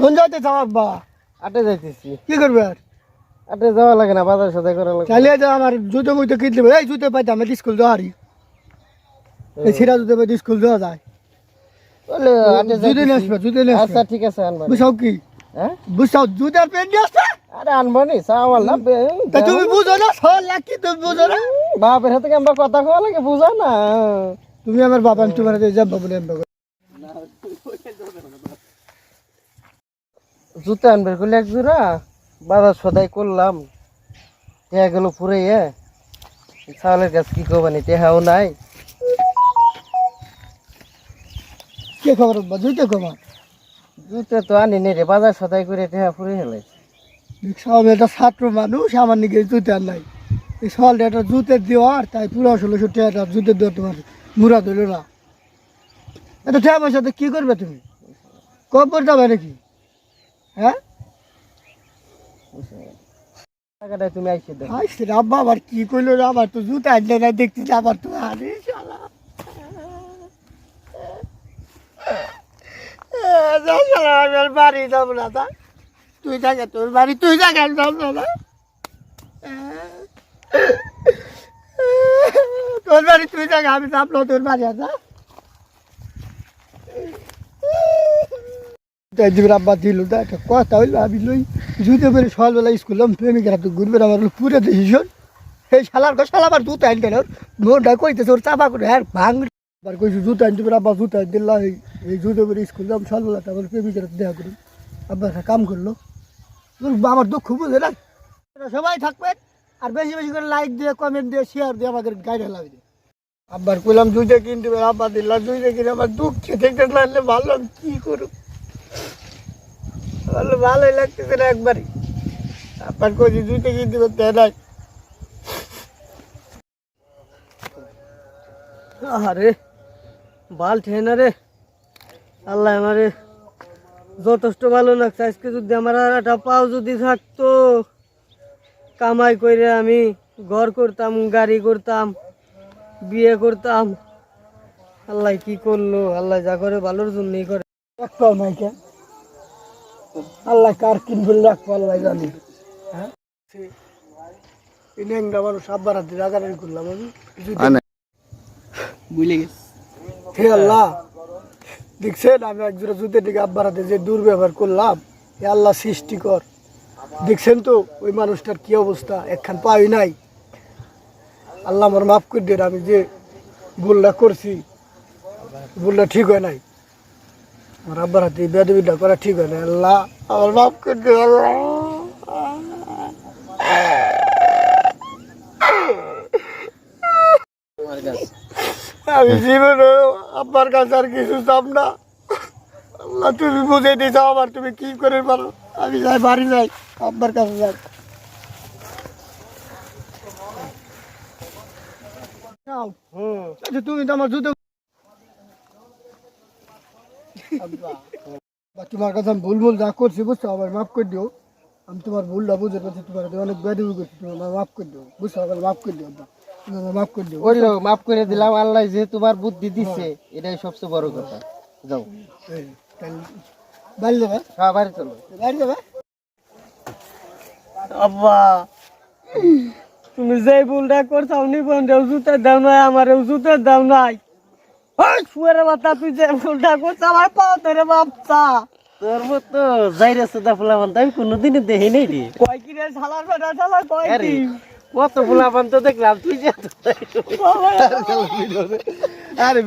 কোন যাইতে চাও আব্বা? আটে যাইতেছি। কি করবে আর? আটে যাওয়া লাগে না বাজার সদাই করা লাগে। চালিয়ে যা আমার জুতো মুতো কিনতে হবে। এই জুতো পাইতে আমি স্কুল যাওয়া হারি। এই ছিঁড়া জুতো পাইতে স্কুল যাওয়া যায়। বলে আটে জুতো নিয়ে আসবে জুতো নিয়ে আচ্ছা ঠিক আছে আনবা। বুঝাও কি? হ্যাঁ? বুঝাও জুতার প্যান্ট নিয়ে আসবে? আরে আনব নি চাওয়াল না তা তুমি বুঝো না সর লাগি তুমি বুঝো না। বাপের আমরা কথা কওয়া লাগে? বুঝা না। তুমি আমার বাবা আমি তোমার যাব বলে আমি বাবা। জুতা আনবে করলে এক জোড়া বাজার সদাই করলাম। টেহা গেল পুরে চাউলের কাছে কি করবানি টেহাও নাই। কে খবর জুতো খবর? জুতে তো আনি নে রে বাজার সদাই করে টেহা পুরে হেলাই। সব একটা ছাত্র মানুষ আমার নিকে জুতো আর নাই। এই সকালটা একটা জুতের দেওয়ার তাই পুরো ষোলোশো টাকা জুতের দেওয়ার তোমার মুরা ধরল না। এত টাকা পয়সা তো কি করবে তুমি? কম করে যাবে নাকি? হ্যাঁ? টাকাটা তুমি আইসে দাও। আইসে রে আব্বা আবার কি করল রে আবার? তো জুতো আনলে না দেখছি যে আবার তো আরে শালা। এ, যা শালা, আমি আর বাড়ি যাব না তা তুই জায়গা তোর বাড়ি তুই জায়গা যাব না। তোর বাড়ি তুই জায়গা আমি যাব তোর বাড়ি আসা হইল, আমি স্কুল ঘুরবে, আমার আবার জুতা হ্যাঁ আবার জুতা এই স্কুল যাম করি আব্বা একটা কাম করল। আমার দুঃখ বুঝে না সবাই থাকবেন আর বেশি বেশি করে লাইক দিয়ে কমেন্ট দিয়ে শেয়ার দিয়ে আমাদের গাইড লাগবে আব্বার কইলাম, জুতে কিনতে আব্বা দিল্লা, জুতে কিনে আমার দুঃখে লাগলে ভালো কি করব? ভালো ভালোই লাগতেছে না একবারই। আব্বার কইছি জুতে কিনতে দেয় নাই। আরে বাল ঠেনা রে। আল্লাহ আমারে যথেষ্ট ভালো লাগছে। আজকে যদি আমার আর একটা পাও যদি থাকতো, কামাই করে আমি ঘর করতাম, গাড়ি করতাম, বিয়ে করতাম। আল্লাহ কি করল? আল্লাহ যা করে ভালোর জন্যই করে। নাই কেন আল্লাহ কার কিনবে রাখব আল্লাহ জানি। হ্যাঁ? ইনেংটা মানুষ আব্বার হাতে রাগারাগি করলাম আমি। বুঝলে গেছি। হে আল্লাহ দেখছেন আমি একজোড়া জুতের দিকে আব্বার হাতে যে দুর্ব্যবহার করলাম হে আল্লাহ সৃষ্টিকর দেখছেন তো ওই মানুষটার কি অবস্থা? একখান পাই নাই। আল্লাহ আমার মাফ করে দেন আমি যে ভুলটা করছি ভুলটা ঠিক হয় নাই। আমার আব্বার হাতে বেদবিটা করা ঠিক হয় না। আল্লাহ আমার মাফ করে আল্লাহ। আমি জীবনে আব্বার কাছে আর কিছু চাপ না। আল্লাহ তুমি বুঝে দিয়েছ আমার তুমি কি করে পারো? আমি যাই বাড়ি যাই আব্বার কাছে যাই। হুম আচ্ছা, তুমি তো আমার জুতো আব্বা, তোমার কাছে আমি ভুল ভুল যা করছি বুঝছ? আমার মাফ করে দিও। আমি তোমার ভুলটা পারছি তোমার হাতে অনেক বেদবি করছি তুমি আমার মাফ করে দিও। বুঝছ? আমার মাফ করে দিও আব্বা। তুমি আমার মাফ করে দিও ওইলো মাফ করে দিলাম আল্লাহ যে তোমার বুদ্ধি দিচ্ছে এটাই সবচেয়ে বড় কথা। যাও। বাড়ি যাবে? হ্যাঁ বাড়ি চলো। বাড়ি যাবে? আব্বা তুমি যে ভুলটা করছাও নিবন জুতের দাম নাই আমার জুতের দাম নাই। ওই শুয়ারে মাথা তুই যে ভুলটা করছ আমার পাও ধরে তোর মতো যাইরে সুদা ফুলাবান আমি কোনোদিনই দেখি নাই রে। কয় কি রে শালার বেটা শালা কয় কি? কত ফুলাবান তো দেখলাম তুই যে আরে